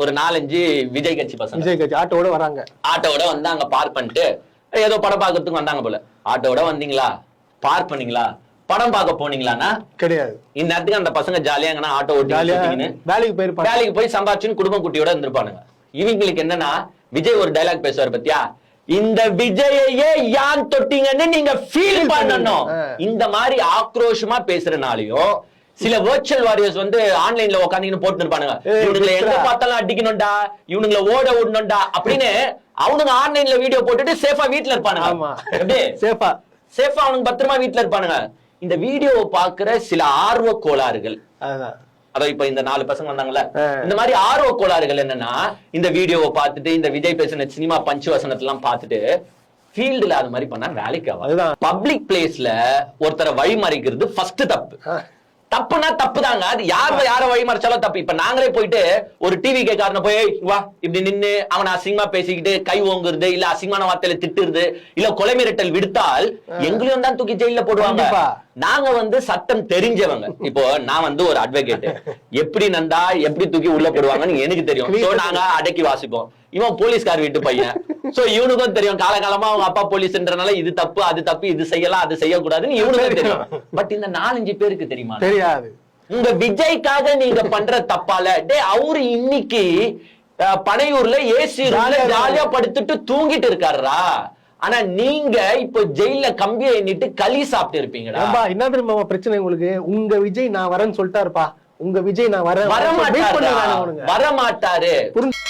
ஒரு நாலஞ்சு விஜய் கட்சி பசங்க. விஜய் கட்சி ஆட்டோட வராங்க. ஆட்டோட வந்து அங்க பார்க் பண்ணிட்டு ஏதோ படம் பார்க்கறதுக்கு வந்தாங்க போல. ஆட்டோட வந்தீங்களா? பார்க் பண்ணீங்களா? படம் பார்க்க போனீங்களான்னா கிடையாது. இந்நேரத்துக்கு அந்த பசங்க ஜாலியா எங்கன்னா ஆட்டோ ஓட்டி வேலைக்கு போயிருப்பாங்க. வேலைக்கு போய் சம்பாதிச்சுன்னு குடும்ப குட்டியோட இருந்திருப்பானுங்க. இவங்களுக்கு என்னன்னா விஜய் ஒரு டைலாக் பேசுவார் பத்தியா? இந்த விஜயையே யான் தொட்டீங்கன்னு நீங்க ஃபீல் பண்ணணும். இந்த மாதிரி ஆக்ரோஷமா பேசுறனாலயும் சில வர்ச்சுவல் வாரியர்ஸ் வந்து ஆன்லைன்ல உட்காந்துன்னு போட்டு இருப்பானுங்க இவனுங்களை எங்க. பார்த்தாலும் அடிக்கணும்டா இவனுங்களை ஓட விடணும்டா அப்படின்னு அவனுங்க ஆன்லைன்ல வீடியோ போட்டுட்டு சேஃபா வீட்ல இருப்பானுங்க. ஆமா. சேஃபா சேஃபா அவனுங்க பத்திரமா வீட்ல இருப்பானுங்க. இந்த வீடியோவை பாக்குற சில ஆர்வ கோளாறுகள். அதுதான் அதோ இப்ப இந்த நாலு பசங்க வந்தாங்கல்ல. இந்த மாதிரி ஆர்வ கோளாறுகள் என்னன்னா இந்த வீடியோவை பார்த்துட்டு இந்த விஜய் பேசின சினிமா பஞ்சு வசனத்தை எல்லாம் பார்த்துட்டு ஃபீல்டுல அது மாதிரி பண்ணா வேலைக்கு ஆகும். பப்ளிக் பிளேஸ்ல ஒருத்தரை வழிமறிக்கிறது ஃபர்ஸ்ட் தப்பு. தப்புனா தப்புதாங்க. அது யார் யார வழிமறிச்சாலும் தப்பு. இப்ப நாங்களே போயிட்டு ஒரு டிவி கேக்காரன போய் "ஏய், வா இப்படி நின்னு அவனை அசிங்கமா பேசிக்கிட்டு கை ஓங்குறது இல்ல அசிங்கமான வார்த்தையில திட்டுறது இல்ல கொலை மிரட்டல் விடுத்தால் எங்களையும் தான் தூக்கி ஜெயில போடுவாங்க. நாங்க வந்து சட்டம் தெரிஞ்சவங்க. இப்போ நான் வந்து ஒரு அட்வொகேட் எப்படி நந்தா எப்படி தூக்கி உள்ள போடுவாங்கன்னு எனக்கு தெரியும். சோ நாங்க அடக்கி வாசிப்போம். இவன் போலீஸ்கார் வீட்டு பையன். சோ இவனுக்கும் தெரியும். காலகாலமா அவங்க அப்பா போலீஸ்ன்றனால இது தப்பு அது தப்பு இது செய்யலாம் அது செய்யக்கூடாதுன்னு இவனுக்கும் தெரியும். பட் இந்த நாலஞ்சு பேருக்கு தெரியுமா? தெரியாது. உங்க விஜய்க்காக நீங்க பண்ற தப்பால டே அவரு இன்னைக்கு பனையூர்ல ஏசி ஜாலியா ஜாலியா படுத்துட்டு தூங்கிட்டு இருக்காருடா. ஆனா நீங்க இப்போ ஜெயில கம்பியை எண்ணிட்டு களி சாப்பிட்டு இருப்பீங்கடா ஏம்பா என்ன தெரியுமா பிரச்சனை உங்களுக்கு? உங்க விஜய் நான் வரேன்னு சொல்லிட்டாருப்பா. உங்க விஜய் நான் வரேன். வர மாட்டாரு புரிஞ்சு